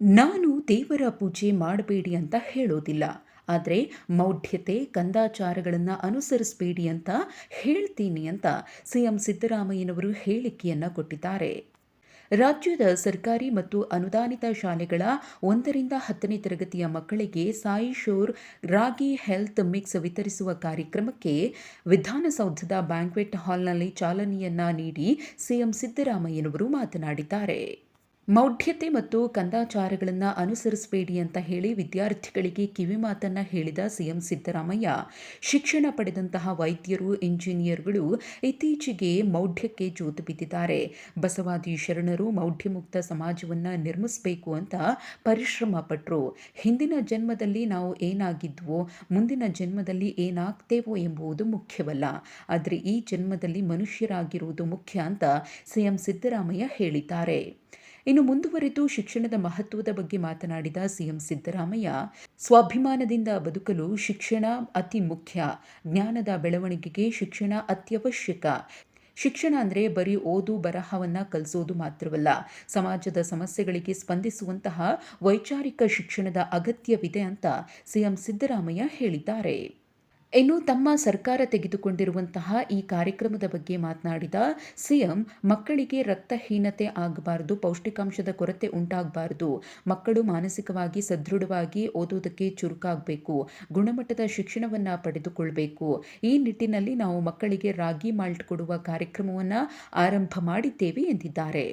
ನಾನು ದೇವರ ಪೂಜೆ ಮಾಡಬೇಡಿ ಅಂತ ಹೇಳೋದಿಲ್ಲ. ಆದರೆ ಮೌಢ್ಯತೆ, ಕಂದಾಚಾರಗಳನ್ನು ಅನುಸರಿಸಬೇಡಿ ಅಂತ ಹೇಳ್ತೀನಿ ಅಂತ ಸಿಎಂ ಸಿದ್ದರಾಮಯ್ಯನವರು ಹೇಳಿಕೆಯನ್ನು ಕೊಟ್ಟಿದ್ದಾರೆ. ರಾಜ್ಯದ ಸರ್ಕಾರಿ ಮತ್ತು ಅನುದಾನಿತ ಶಾಲೆಗಳ ಒಂದರಿಂದ ಹತ್ತನೇ ತರಗತಿಯ ಮಕ್ಕಳಿಗೆ Sai Sure ragi health mix ವಿತರಿಸುವ ಕಾರ್ಯಕ್ರಮಕ್ಕೆ ವಿಧಾನಸೌಧದ ಬ್ಯಾಂಕ್ವೆಟ್ ಹಾಲ್ನಲ್ಲಿ ಚಾಲನೆಯನ್ನ ನೀಡಿ ಸಿಎಂ ಸಿದ್ದರಾಮಯ್ಯನವರು ಮಾತನಾಡಿದ್ದಾರೆ. ಮೌಢ್ಯತೆ ಮತ್ತು ಕಂದಾಚಾರಗಳನ್ನು ಅನುಸರಿಸಬೇಡಿ ಅಂತ ಹೇಳಿ ವಿದ್ಯಾರ್ಥಿಗಳಿಗೆ ಕಿವಿಮಾತನ್ನು ಹೇಳಿದ ಸಿಎಂ ಸಿದ್ದರಾಮಯ್ಯ, ಶಿಕ್ಷಣ ಪಡೆದಂತಹ ವೈದ್ಯರು, ಇಂಜಿನಿಯರ್ಗಳು ಇತ್ತೀಚೆಗೆ ಮೌಢ್ಯಕ್ಕೆ ಜೋತು ಬಿದ್ದಿದ್ದಾರೆ. ಬಸವಾದಿ ಶರಣರು ಮೌಢ್ಯಮುಕ್ತ ಸಮಾಜವನ್ನು ನಿರ್ಮಿಸಬೇಕು ಅಂತ ಪರಿಶ್ರಮ ಪಟ್ಟರು ಹಿಂದಿನ ಜನ್ಮದಲ್ಲಿ ನಾವು ಏನಾಗಿದ್ವೋ, ಮುಂದಿನ ಜನ್ಮದಲ್ಲಿ ಏನಾಗ್ತೇವೋ ಎಂಬುದು ಮುಖ್ಯವಲ್ಲ. ಆದರೆ ಈ ಜನ್ಮದಲ್ಲಿ ಮನುಷ್ಯರಾಗಿರುವುದು ಮುಖ್ಯ ಅಂತ ಸಿಎಂ ಸಿದ್ದರಾಮಯ್ಯ ಹೇಳಿದ್ದಾರೆ. ಇನ್ನು ಮುಂದುವರೆದು ಶಿಕ್ಷಣದ ಮಹತ್ವದ ಬಗ್ಗೆ ಮಾತನಾಡಿದ ಸಿಎಂ ಸಿದ್ದರಾಮಯ್ಯ, ಸ್ವಾಭಿಮಾನದಿಂದ ಬದುಕಲು ಶಿಕ್ಷಣ ಅತಿ ಮುಖ್ಯ. ಜ್ಞಾನದ ಬೆಳವಣಿಗೆಗೆ ಶಿಕ್ಷಣ ಅತ್ಯವಶ್ಯಕ. ಶಿಕ್ಷಣ ಅಂದರೆ ಬರೀ ಓದು ಬರಹವನ್ನು ಕಲಿಸೋದು ಮಾತ್ರವಲ್ಲ, ಸಮಾಜದ ಸಮಸ್ಯೆಗಳಿಗೆ ಸ್ಪಂದಿಸುವಂತಹ ವೈಚಾರಿಕ ಶಿಕ್ಷಣದ ಅಗತ್ಯವಿದೆ ಅಂತ ಸಿಎಂ ಸಿದ್ದರಾಮಯ್ಯ ಹೇಳಿದ್ದಾರೆ. ಇನ್ನು ತಮ್ಮ ಸರ್ಕಾರ ತೆಗೆದುಕೊಂಡಿರುವಂತಹ ಈ ಕಾರ್ಯಕ್ರಮದ ಬಗ್ಗೆ ಮಾತನಾಡಿದ ಸಿಎಂ, ಮಕ್ಕಳಿಗೆ ರಕ್ತಹೀನತೆ ಆಗಬಾರದು, ಪೌಷ್ಟಿಕಾಂಶದ ಕೊರತೆ ಉಂಟಾಗಬಾರದು, ಮಕ್ಕಳು ಮಾನಸಿಕವಾಗಿ ಸದೃಢವಾಗಿ ಓದೋದಕ್ಕೆ ಚುರುಕಾಗಬೇಕು, ಗುಣಮಟ್ಟದ ಶಿಕ್ಷಣವನ್ನು ಪಡೆದುಕೊಳ್ಬೇಕು. ಈ ನಿಟ್ಟಿನಲ್ಲಿ ನಾವು ಮಕ್ಕಳಿಗೆ ರಾಗಿ ಮಾಲ್ಟ್ ಕೊಡುವ ಕಾರ್ಯಕ್ರಮವನ್ನು ಆರಂಭ ಮಾಡಿದ್ದೇವೆ ಎಂದಿದ್ದಾರೆ.